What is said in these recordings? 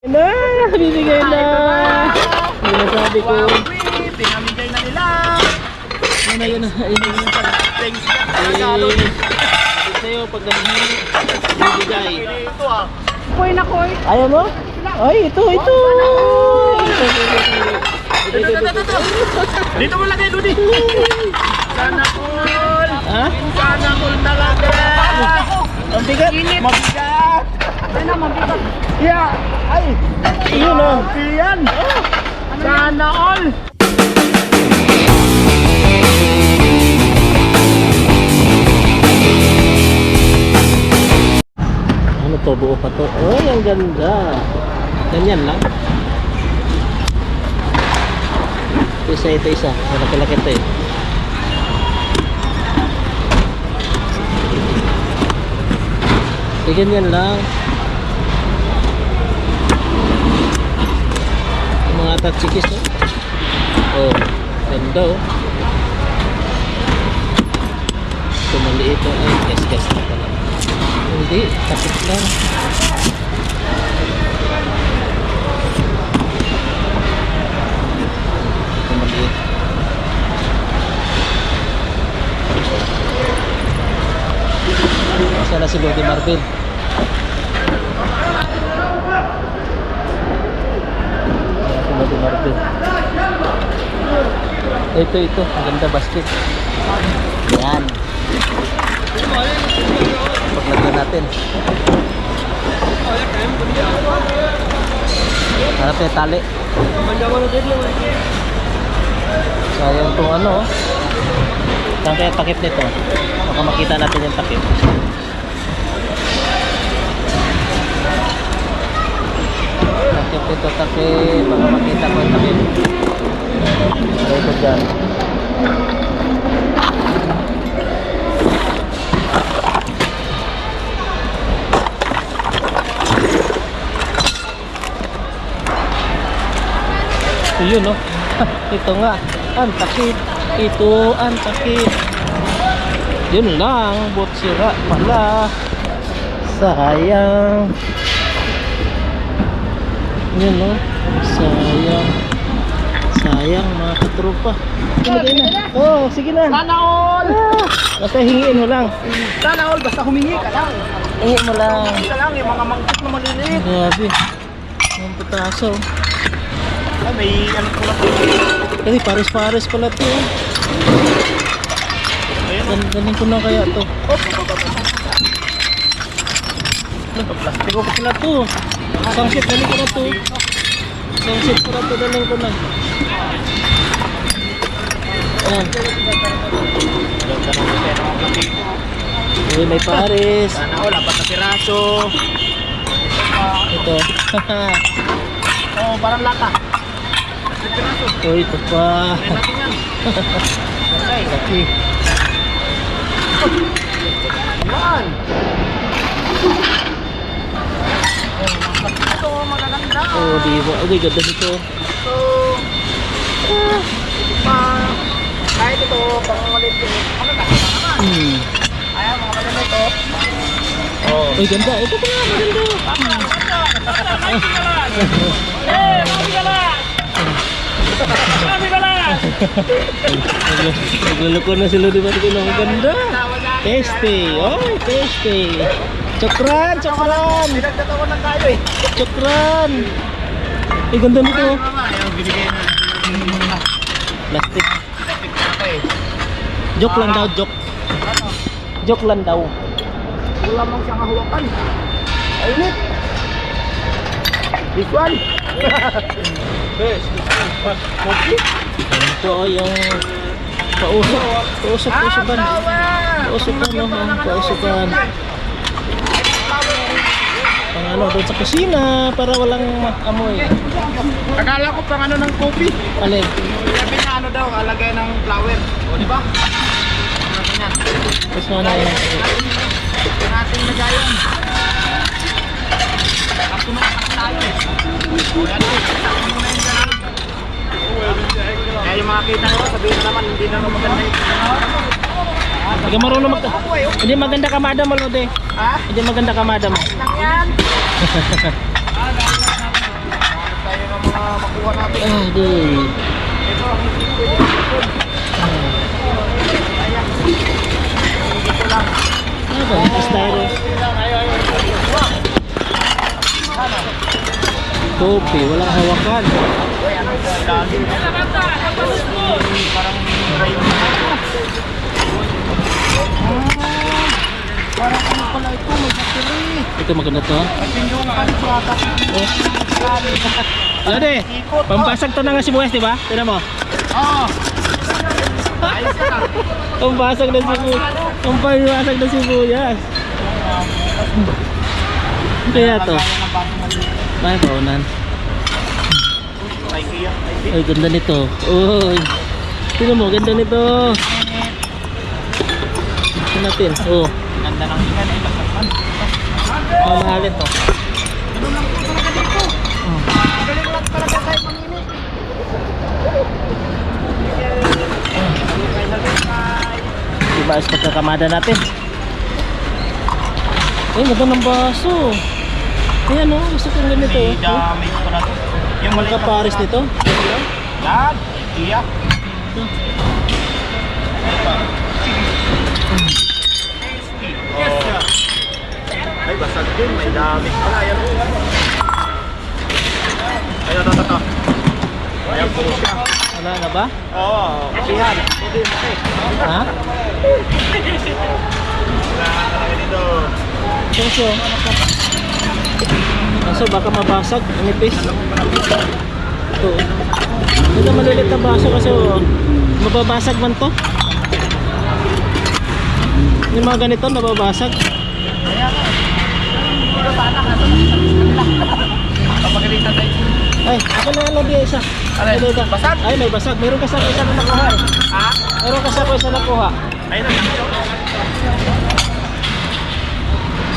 Na, bibigay na. Yun ang sabi ko. Pinamigay na nila. Yun na, yun na. Yun na, yun na. Thanks Eh, Tagalog. sabi sa'yo, pag nanghingi, bibigay. Ito ah. Koy na koy. Ayaw mo? Ay, ito, ito. Ito, ito, ito, ito. Ito, ito, ito, ito. Dito mo lagay, Ludi. Sana all. Ha? Sana all talaga. Ang bigat. Mabigat. Ano, mabigat. Yeah. Ay. Yun oh. Yan. Sana all. Ano to, buo pa to? Ay, ang ganda. Ganyan lang. Isa, ito isa. Malaki-laki ito eh. Ito ganyan lang. Yung mga tatsikis oh. Oh, ganda oh. Ito maliit oh. Ay, gas-gas na pala. Hindi, takip lang. Ito maliit. Sana si Lodi Marvin. Lodi Marvin. Ito, ito. Ang ganda basket. Yan. Paglagyan natin. Harap yung tali. Sayang itong ano. oh. Saan kaya takip nito? Baka makita natin yung takip. Takip nito, takip. Baka makita ko yung takip. So, ito dyan. Ito yun, no? Ito nga. Ang takip. Ito ang takip. Yun lang. Bot sira pala. Sayang. Yun, no? Sayang. Sayang, mga katropa. Ilagay na. Oh, sige na. Sana all. Ah, basta hingiin mo lang. Sana all. Basta humingi ka lang. Hingi mo lang. Humingi ka lang. Yung mga mangkot na maliliit. Grabe. Ang putaso. Ay, may ano lang. Kasi pares-pares pala to. eh. Ayun. Dan daling ko na kaya to. Plastic ko. Pila to. Isang set daling ko na to. Isang set ko na to daling ko na. Ayan. Uy, may pares. Sana all. Apat na piraso. Ito. Oh, parang lata. Oh, ito pa. Laki. Yan. Ito, magaganda. Oh, di ba? Uy, ganda nito. So, ah, pa, kahit ito, pang maliit yung, magaganda naman. Hmm. Mga maganda ito. Oh. Uy, ganda. Ito pa nga, maganda. Eh, kami ka lang! Kami ka lang! Nagluloko na sila di ba? Ang ganda. Tasty. Oh, tasty. Chokran, chokran. Pinagtatawa ng tayo eh. Chokran. Eh, ganda nito. Mama, ayaw, binigay na. Plastic. Plastic na ako eh. Joke lang daw, joke. Ano? Joke lang daw. Wala mang siyang hawakan. Ainit. This one. Yes, this one. Monkey? Ito oh, yung pausok. Pausok, pausukan. Pausukan, no? oh, Pausukan. Ano, doon sa kusina para walang amoy. Akala ko pang ano ng kopi. Alin? Sabi na ano daw, alagay ng flower. O, di ba? Tapos nga na yun. Natin na tayo eh. Eh. Tapos mo na ganun. Kaya yung mga kita nyo, sabihin na naman, hindi na naman maganda yung Hindi marunong mag... Hindi maganda ka madam, Lode. Ha? Hindi maganda ka madam. Lang yan. Ah, di. Ano ba? Styro. Topi, walang hawakan. Parang Parang ano pala ito, may battery. Ito maganda to. ha? Yung kalsada. Oh. Lade, pampasag to na nga si Buwes, di ba? Tignan mo. Oo. Pampasag na si Bu. Pampasag na si Buyas. Kaya to. May paunan. Ay, ganda nito. Uy. Tingnan mo, ganda nito. Tingnan natin. Oh, Ganda ng ikan eh. Lasakman. mamahalin to. Ganun lang po talaga dito. Galing lang talaga tayo mamili. Diba, is pagkakamada natin. Ay, ganda ng baso. Ayan oh, gusto kong ganito. May oh. damage pa na to. Yung Ang maliit na kapares pula. nito. Yan. Iya. Yes, sir. Ay, basag din. May damage pala. Ayan. Ayan, ito, ito. Ayan po siya. Wala na ba? Oo. Hindi, okay. Ha? Wala ka talaga dito. Kaso, kaso baka mabasag. Manipis. Ito. Ito malilit na baso kasi oh, mababasag man to. Yung mga ganito nababasag. Kapagalitan tayo. Ay, ako na lang di isa. Alin? Ito, ito. Basag? Ay, may basag. Meron kasi ako isa na nakuha eh. Ha? Meron kasi ako isa nakuha. Ayun na.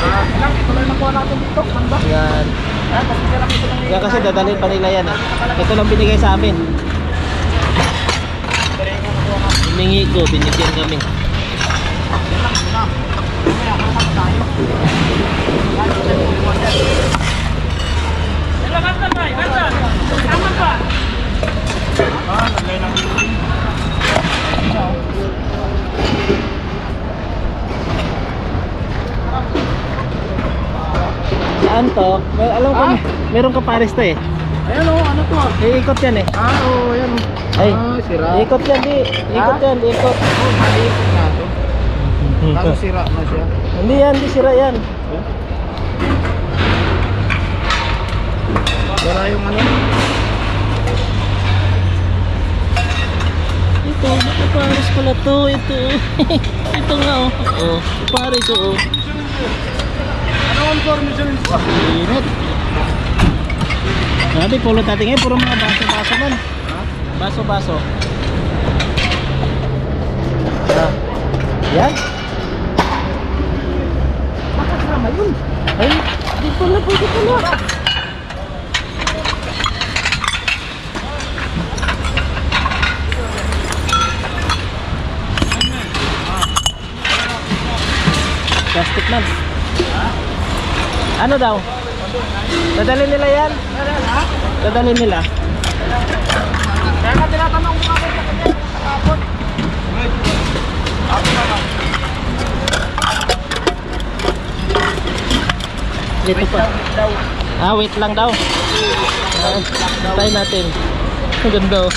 Ah, lang, ito lang nakuha natin dito. Ano ba? Yan. Ah, kasi kaya lang ito lang Yan kasi dadalhin pa nila yan eh. Ito lang binigay sa amin. Hiningi ko, binigyan kami. Ah, to? May, alam ko, Ah? meron ka pares to eh. Ayan o, ano to? Iikot yan eh. Ah, oo, ayan. Ay, Ah, sira. Ikot yan, di. Ikot Ha? yan, ikot. Oh, maliit na to. Kaso sira na siya. Hindi yan, di sira yan. Wala yung ano. Ito, ito pares pala to. Ito. ito nga oh. Oh, pares oh. Ano ang information nito? Init. Sabi, pulot natin ngayon, puro mga baso-baso man. Baso-baso. Ah. Yan. Makasama yun. Ay, di pala, pwede pala. Plastic man. Ano daw? Dadalhin nila yan? Dadalhin nila. Kaya nga tinatanong ko ako sa kanya kahapon. Ako na lang. Dito pa. Ah, wait lang daw. Ah, Try natin. Ang ganda oh.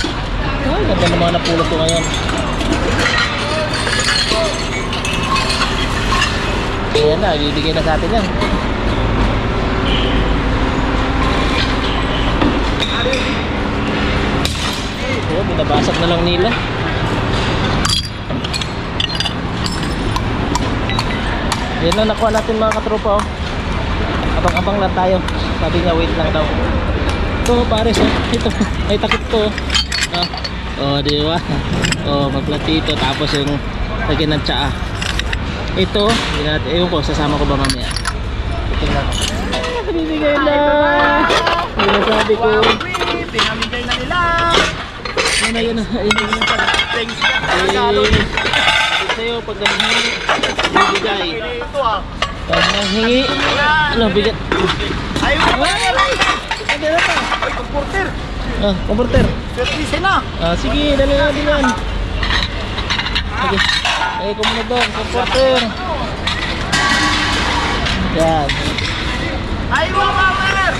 Ay, ganda ng mga napulot ko ngayon. Ayan na, bibigay na sa atin yan. Oh, binabasag na lang nila. Yan lang nakuha natin mga katropa oh. Abang-abang lang tayo. Sabi niya wait lang daw. Ito pares oh. Ito. Ay takip to. Oh. Oh, di ba? Oh, magplatito tapos yung lagyan ng tsaa. Ito, ewan ko, sasama ko ba mamaya? Ito lang. Binibigay na. Sinasabi ko. Pinamigay na nila. Yun na, yun na. Ayun na, yun na. Thanks sa'yo, pag bibigay. Ito ah. Pag nanghingi, ano, bigat. Ayaw mo ba yan? Ay, na pa. Ay, pag-porter. Ah, converter. Service na. Ah, sige, dali na din yan. Sige. Ay, ko muna doon, converter. Yan. Ay, power!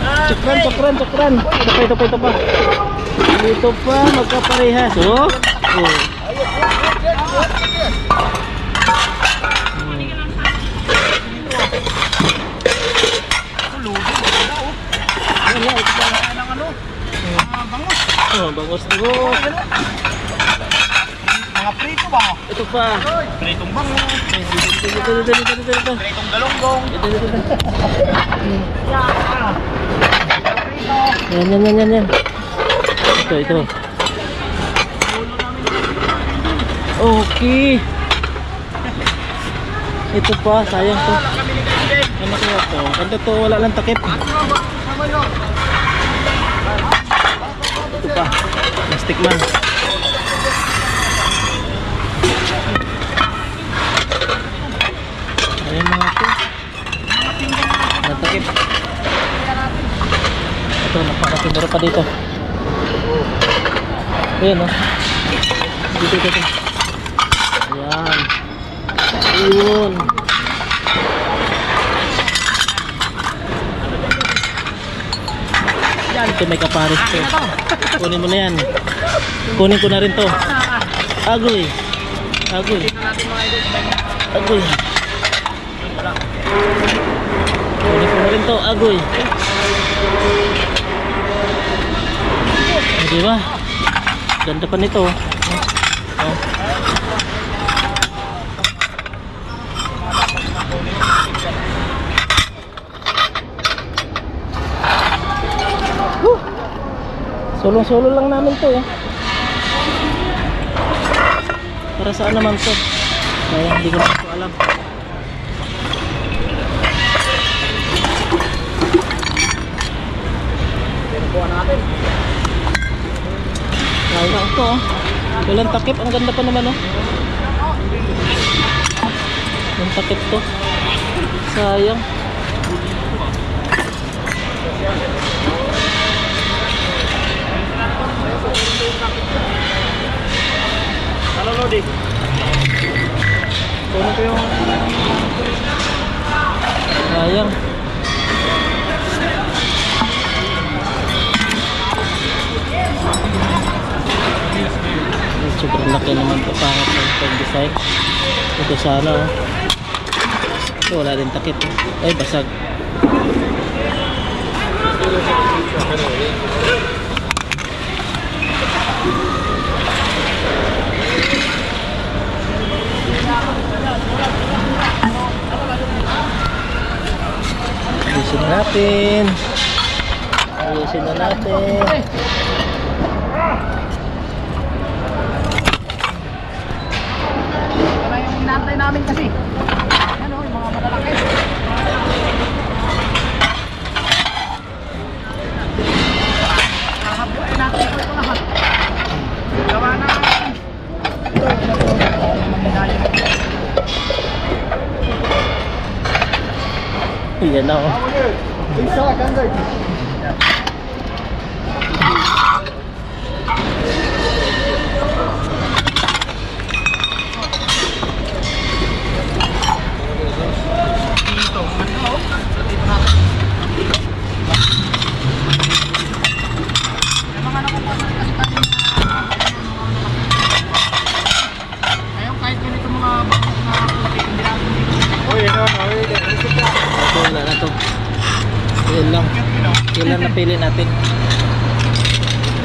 Cakran, cakran, cakran. Ito pa, ito pa, ito pa. Dito pa, magkaparehas. Oh. Oh. Wala, ito pa. ng ano? Mga bangus. Oh, bangos bangos. Mga prito ba? Ito pa. Pritong bangus. Dito, dito, dito, dito, dito, dito, dito. Pritong galonggong. Ito, dito. Prito. Yan, yan, yan, yan, yan. Ito, ito. Okay. Ito pa, sayang to. Ano kaya to? Ganda to, wala lang takip. Sama yun. Ito pa, plastic man. Ayan mga to. Natakip. Ito, pa dito. Ayan o. Dito, dito. Ayan. Ayun. Yan, ito may kapares to. Kunin mo na yan. Kunin ko na rin to. Agoy. Agoy. Agoy. Kunin ko na rin to. Agoy. Di ba? Ganda pa nito. Solo-solo lang namin to eh. Para saan naman to? Kaya hindi ko na po alam. Kaya ito oh. Walang takip. Ang ganda pa naman oh. Walang takip to. Sayang. Ano, Lodi? Kunin ko yung... Sayang. Ay, Sobrang laki naman ito pangit ng pag-design. Ito sana oh. Ito wala din takip. oh. Ay basag. Ayusin na natin. Ayusin na natin. Kaya yung inaantay namin kasi. Ano, yung mga malalaki. Yan na oh. Isa, Gandeng. Ayun, kahit ganito mga bakit na puti, hindi natin dito. Uy, ano, ano, uy, Ito wala na to. Yan lang. Yan lang napili natin.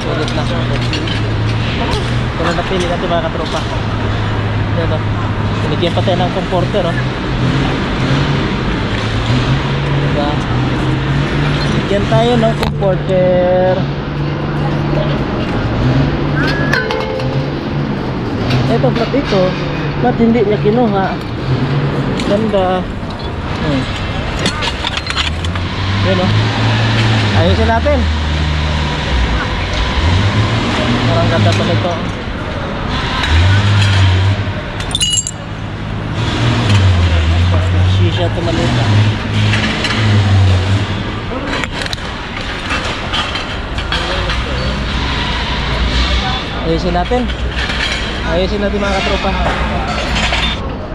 Ulit na. Ito lang napili natin mga katropa. Yan o. Binigyan pa tayo ng comforter o. Diba? Binigyan tayo ng comforter. Ito, plat ito. Plat hindi niya kinuha. Ganda. Hmm. Yun o. Ayusin natin. Parang ganda pa nito. Maliit ah. Ayusin natin. Ayusin natin mga katropa.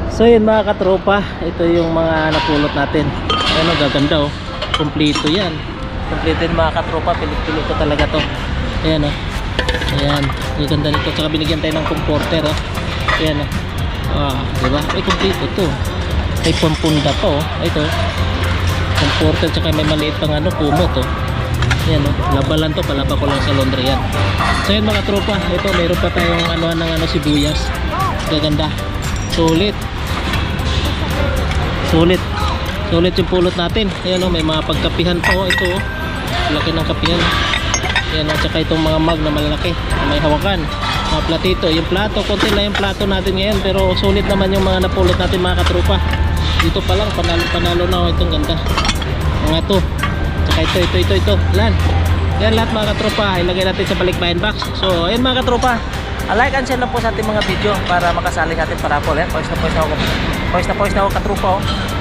So yun mga katropa, ito yung mga napulot natin. Ano, gaganda oh. Kompleto yan. Kompleto yun mga katropa, pilit-pilit ko talaga to. Ayan oh. Ayan, gaganda nito. Tsaka binigyan tayo ng comforter oh. Ayan oh. Ah, di ba? Ay, kompleto to. May pampunda pa oh. Ito. Comforter tsaka may maliit pang ano, kumot oh. Yan oh, labalan to, palaba ko lang sa laundry yan. So yan mga tropa, ito meron pa tayong ano ng ano sibuyas. Gaganda. Sulit. Sulit. Sulit yung pulot natin. Ayan oh, may mga pagkapihan pa oh, ito oh. Laki ng kapihan. Ayan oh, tsaka itong mga mug na malalaki, na may hawakan. Mga platito, yung plato, konti lang yung plato natin ngayon, pero sulit naman yung mga napulot natin mga katropa. Dito pa lang, panalo, panalo na oh, itong ganda. Mga to, Tsaka ito, ito, ito, ito. Lan. Yan lahat mga katropa. Ilagay natin sa balikbayan box. So, ayan mga katropa. Like and share lang po sa ating mga video para makasali sa ating parapol. Yan, poist na poist na ako. Poist na poist na ako katropa. Oh.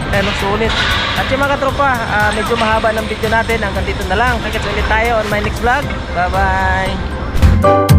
Ayan, sulit. At yung mga katropa, ah, medyo mahaba ng video natin. Hanggang dito na lang. Kakit ulit tayo on my next vlog. Bye-bye.